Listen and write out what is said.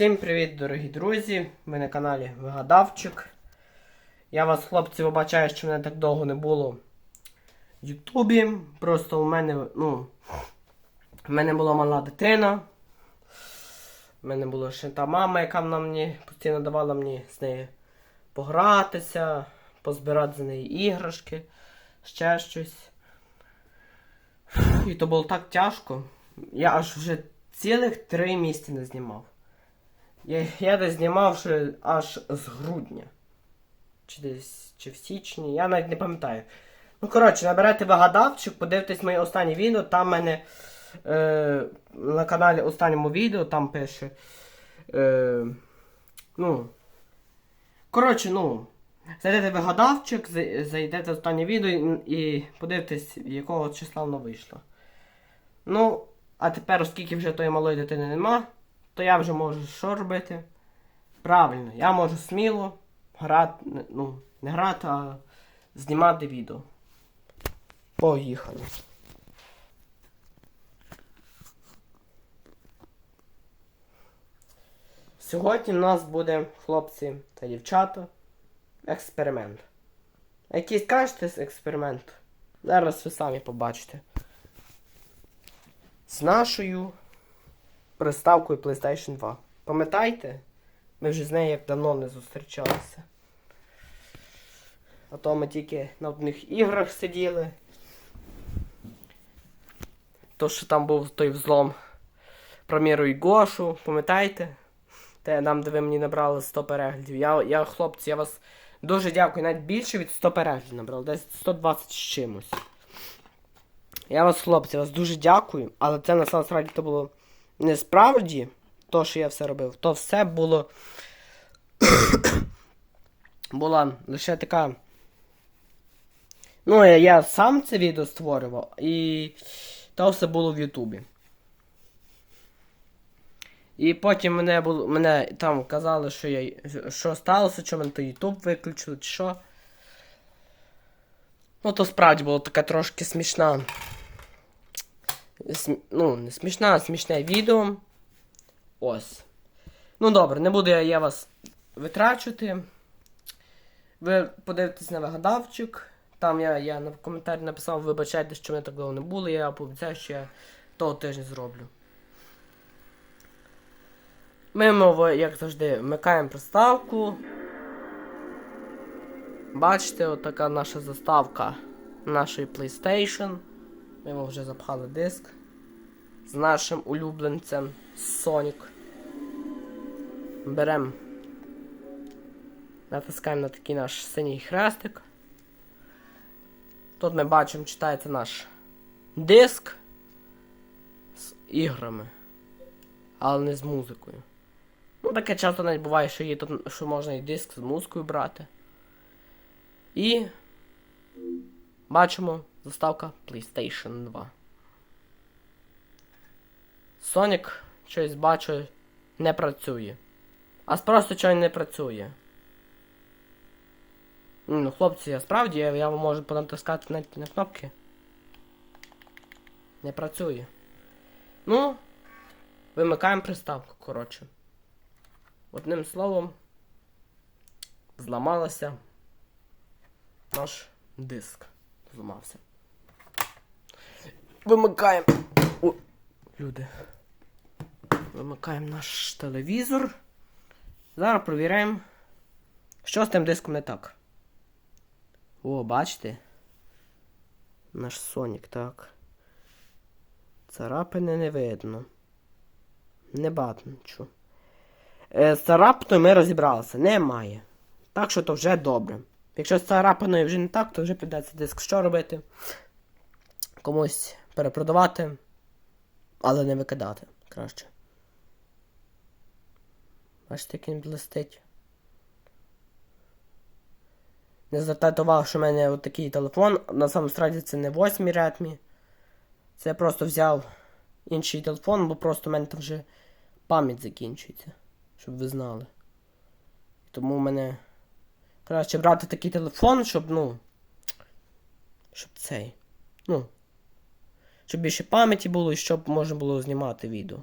Всім привіт, дорогі друзі! Ви на каналі Вигадавчик. Я вас, хлопці, вибачаю, що мене так довго не було в Ютубі. Просто у мене, ну, в мене була мала дитина. У мене була ще та мама, яка нам мені постійно давала мені з нею погратися, позбирати з неї іграшки, ще щось. І то було так тяжко. Я аж вже цілих три місяці не знімав. Я, я десь знімав ще аж з грудня. Чи десь чи в січні, я навіть не пам'ятаю. Ну, коротше, наберете вигадавчик, подивитесь мої останні відео. Там в мене е, на каналі останньому відео там пише. Е, ну. Коротше, ну. Зайдете вигадавчик, зайдете в останнє відео і, і подивитесь, якого числа воно вийшло. Ну, а тепер, оскільки вже тої малої дитини нема, то я вже можу що робити? Правильно, я можу сміло грати, ну, не грати, а знімати відео. Поїхали. Сьогодні в нас буде, хлопці та дівчата, експеримент. А Який скажете експеримент? Зараз ви самі побачите. З нашою приставкою PlayStation 2. Пам'ятаєте? Ми вже з нею як давно не зустрічалися. А то ми тільки на одних іграх сиділи. То, що там був той взлом про Міру і Гошу, пам'ятаєте? Те нам, де ви мені набрали 100 переглядів. Я, я, хлопці, я вас дуже дякую. Навіть більше від 100 переглядів набрали. Десь 120 з чимось. Я вас, хлопці, вас дуже дякую, але це насправді то було не справді, то, що я все робив, то все було. була лише така. Ну, я, я сам це відео створював, і то все було в Ютубі. І потім мене було, мене там казали, що я що сталося, що мене то Ютуб виключили, чи що. Ну, то справді було така трошки смішна. Ну, не смішна, а смішне відео. Ось. Ну добре, не буду я, вас витрачувати. Ви подивитесь на вигадавчик. Там я, я на коментарі написав, вибачайте, що мене так довго не було, я пообіцяю, що я того тижня зроблю. Ми, мов, як завжди, вмикаємо приставку. Бачите, отака наша заставка нашої PlayStation. Ми йому вже запхали диск з нашим улюбленцем Sonic. Беремо. Натискаємо на такий наш синій хрестик. Тут ми бачимо, читається наш диск з іграми, але не з музикою. Ну, таке часто навіть буває, що є тут, що можна і диск з музикою брати. І бачимо заставка PlayStation 2. Sonic щось бачу не працює. А просто чого не працює. Ну, хлопці, я справді я, вам можу понатискати навіть на кнопки. Не працює. Ну, вимикаємо приставку, коротше. Одним словом, зламалася наш диск. Зламався. Вимикаємо. О, люди. Вимикаємо наш телевізор. Зараз провіряємо, що з тим диском не так. О, бачите? Наш Сонік, так. Царапини не видно. Не бачу. Е, з царапиною ми розібралися. Немає. Так що то вже добре. Якщо з царапиною вже не так, то вже підеться диск. Що робити? Комусь перепродавати, але не викидати краще. Як він блистить. Не звертайте увагу, що в мене отакий телефон. На самому справді це не 8 Redmi. Це я просто взяв інший телефон, бо просто в мене там вже пам'ять закінчується. Щоб ви знали. Тому в мене краще брати такий телефон, щоб, ну. Щоб цей. Ну. Щоб більше пам'яті було і щоб можна було знімати відео.